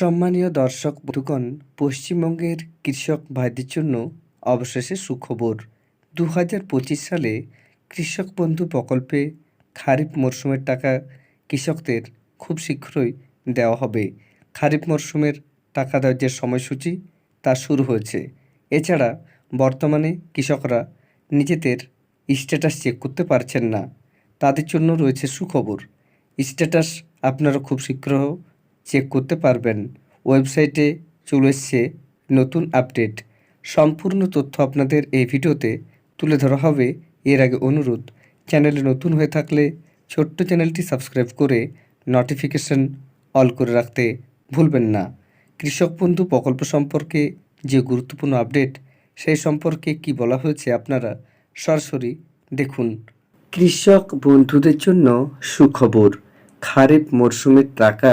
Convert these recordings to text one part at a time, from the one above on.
সম্মানীয় দর্শক বন্ধুগণ, পশ্চিমবঙ্গের কৃষক ভাইদের জন্য অবশেষে সুখবর। দু হাজার পঁচিশ সালে কৃষক বন্ধু প্রকল্পে খারিফ মরশুমের টাকা কৃষকদের খুব শীঘ্রই দেওয়া হবে। খারিফ মরশুমের টাকা দেওয়ার যে সময়সূচি, তা শুরু হয়েছে। এছাড়া বর্তমানে কৃষকরা নিজেদের স্ট্যাটাস চেক করতে পারছেন না। তাদের জন্য রয়েছে সুখবর। স্ট্যাটাস আপনারা খুব শীঘ্র চেক করতে পারবেন। ওয়েবসাইটে চলে এসছে নতুন আপডেট। সম্পূর্ণ তথ্য আপনাদের এই ভিডিওতে তুলে ধরা হবে। এর আগে অনুরোধ, চ্যানেলে নতুন হয়ে থাকলে ছোট্ট চ্যানেলটি সাবস্ক্রাইব করে নোটিফিকেশন অল করে রাখতে ভুলবেন না। কৃষক বন্ধু প্রকল্প সম্পর্কে যে গুরুত্বপূর্ণ আপডেট, সেই সম্পর্কে কি বলা হয়েছে আপনারা সরাসরি দেখুন। কৃষক বন্ধুদের জন্য সুখবর, খারিফ মরশুমের টাকা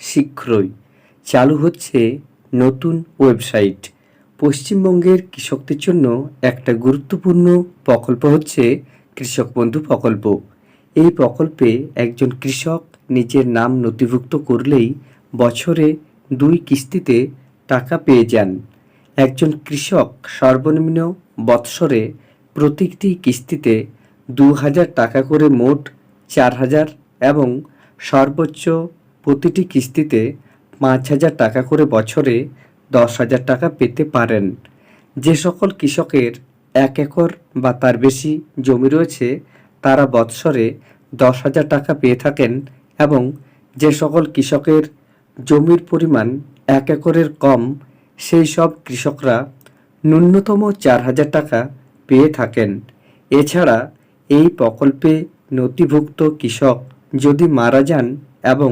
শীঘ্রই। চালু হচ্ছে নতুন ওয়েবসাইট। পশ্চিমবঙ্গের কৃষকদের জন্য একটা গুরুত্বপূর্ণ প্রকল্প হচ্ছে কৃষক বন্ধু প্রকল্প। এই প্রকল্পে একজন কৃষক নিজের নাম নথিভুক্ত করলেই বছরে দুই কিস্তিতে টাকা পেয়ে যান। একজন কৃষক সর্বনিম্ন বৎসরে প্রতিটি কিস্তিতে দু হাজার টাকা করে মোট চার হাজার এবং সর্বোচ্চ প্রতিটি কিস্তিতে পাঁচ হাজার টাকা করে বছরে দশ হাজার টাকা পেতে পারেন। যে সকল কৃষকের এক একর বা তার বেশি জমি রয়েছে, তারা বৎসরে দশ হাজার টাকা পেয়ে থাকেন এবং যে সকল কৃষকের জমির পরিমাণ এক একরের কম, সেই সব কৃষকরা ন্যূনতম চার হাজার টাকা পেয়ে থাকেন। এছাড়া এই প্রকল্পে নথিভুক্ত কৃষক যদি মারা যান এবং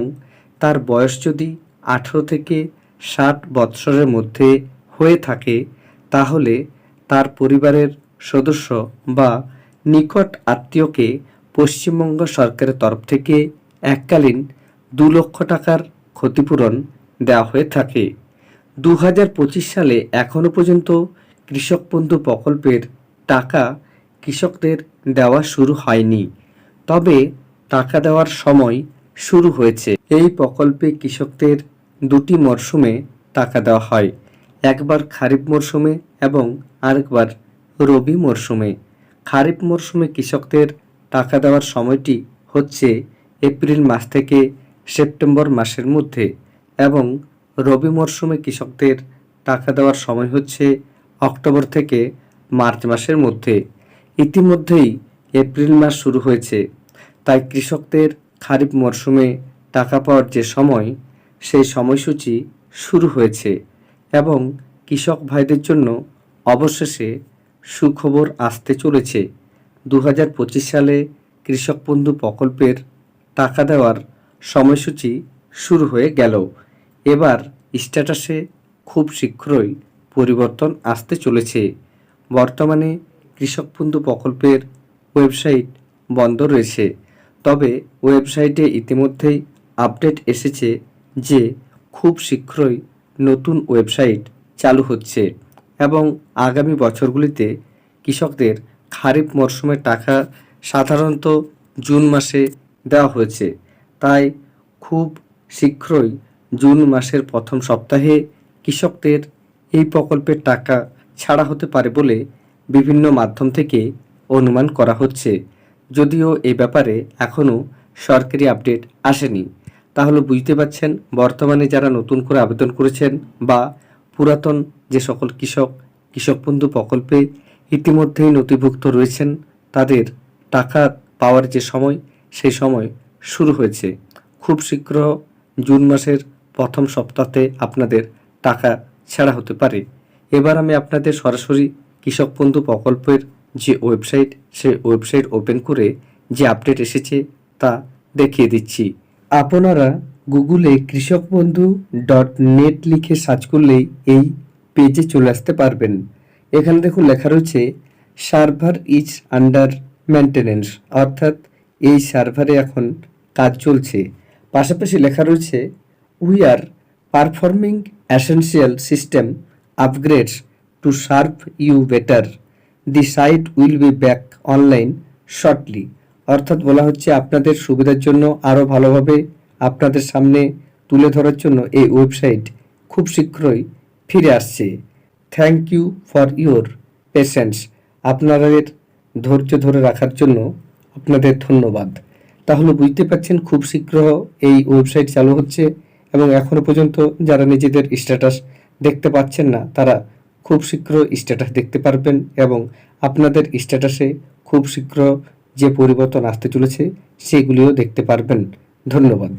তার বয়স যদি আঠেরো থেকে ষাট বৎসরের মধ্যে হয়ে থাকে, তাহলে তার পরিবারের সদস্য বা নিকট আত্মীয়কে পশ্চিমবঙ্গ সরকারের তরফ থেকে এককালীন দু লক্ষ টাকার ক্ষতিপূরণ দেওয়া হয়ে থাকে। দু হাজার পঁচিশ সালে এখনও পর্যন্ত কৃষক বন্ধু প্রকল্পের টাকা কৃষকদের দেওয়া শুরু হয়নি। তবে টাকা দেওয়ার সময় শুরু হয়েছে। এই প্রকল্পে কৃষকদের দুটি মরশুমে টাকা দেওয়া হয়, একবার খারিফ মরশুমে এবং আরেকবার রবি মরশুমে। খারিফ মরশুমে কৃষকদের টাকা দেওয়ার সময়টি হচ্ছে এপ্রিল মাস থেকে সেপ্টেম্বর মাসের মধ্যে এবং রবি মরশুমে কৃষকদের টাকা দেওয়ার সময় হচ্ছে অক্টোবর থেকে মার্চ মাসের মধ্যে। ইতিমধ্যেই এপ্রিল মাস শুরু হয়েছে, তাই কৃষকদের খারিফ মরশুমে টাকা পাওয়ার যে সময়, সেই সময়সূচি শুরু হয়েছে এবং কৃষক ভাইদের জন্য অবশেষে সুখবর আসতে চলেছে। দু হাজার পঁচিশ সালে কৃষক বন্ধু প্রকল্পের টাকা দেওয়ার সময়সূচি শুরু হয়ে গেল। এবার স্ট্যাটাসে খুব শীঘ্রই পরিবর্তন আসতে চলেছে। বর্তমানে কৃষক বন্ধু প্রকল্পের ওয়েবসাইট বন্ধ রয়েছে। তবে ওয়েবসাইটে ইতিমধ্যেই আপডেট এসেছে যে খুব শীঘ্রই নতুন ওয়েবসাইট চালু হচ্ছে এবং আগামী বছরগুলিতে কৃষকদের খারিফ মরশুমের টাকা সাধারণত জুন মাসে দেওয়া হয়েছে। তাই খুব শীঘ্রই জুন মাসের প্রথম সপ্তাহে কৃষকদের এই প্রকল্পের টাকা ছাড়া হতে পারে বলে বিভিন্ন মাধ্যম থেকে অনুমান করা হচ্ছে। যদিও এই ব্যাপারে এখনও সরকারি আপডেট আসেনি। তাহলে বুঝতে পারছেন, বর্তমানে যারা নতুন করে আবেদন করেছেন বা পুরাতন যে সকল কৃষক কৃষক বন্ধু প্রকল্পে ইতিমধ্যেই নথিভুক্ত রয়েছেন, তাদের টাকা পাওয়ার যে সময়, সেই সময় শুরু হয়েছে। খুব শীঘ্র জুন মাসের প্রথম সপ্তাহে আপনাদের টাকা ছাড়া হতে পারে। এবার আমি আপনাদের সরাসরি কৃষক বন্ধু প্রকল্পের যে ওয়েবসাইট, সেই ওয়েবসাইট ওপেন করে যে আপডেট এসেছে তা দেখিয়ে দিচ্ছি। আপনারা গুগলে কৃষক বন্ধু ডট নেট লিখে সার্চ করলেই এই পেজে চলে আসতে পারবেন। এখানে দেখুন লেখা রয়েছে, সার্ভার ইজ আন্ডার মেনটেনেন্স অর্থাৎ এই সার্ভারে এখন কাজ চলছে। পাশাপাশি লেখা রয়েছে, we are performing essential system upgrades to serve you better the site will be back online shortly অর্থাৎ বলা হচ্ছে আপনাদের সুবিধার জন্য আরও ভালোভাবে আপনাদের সামনে তুলে ধরার জন্য এই ওয়েবসাইট খুব শীঘ্রই ফিরে আসছে। Thank you for your patience আপনাদের ধৈর্য ধরে রাখার জন্য আপনাদের ধন্যবাদ। তাহলে বুঝতে পারছেন খুব শীঘ্র এই ওয়েবসাইট চালু হচ্ছে এবং এখনও পর্যন্ত যারা নিজেদের স্ট্যাটাস দেখতে পাচ্ছেন না, তারা খুব শীঘ্র স্ট্যাটাস দেখতে পারবেন এবং আপনাদের স্ট্যাটাসে খুব শীঘ্র যে পরিবর্তন আসতে চলেছে, সেগুলিও দেখতে পারবেন। ধন্যবাদ।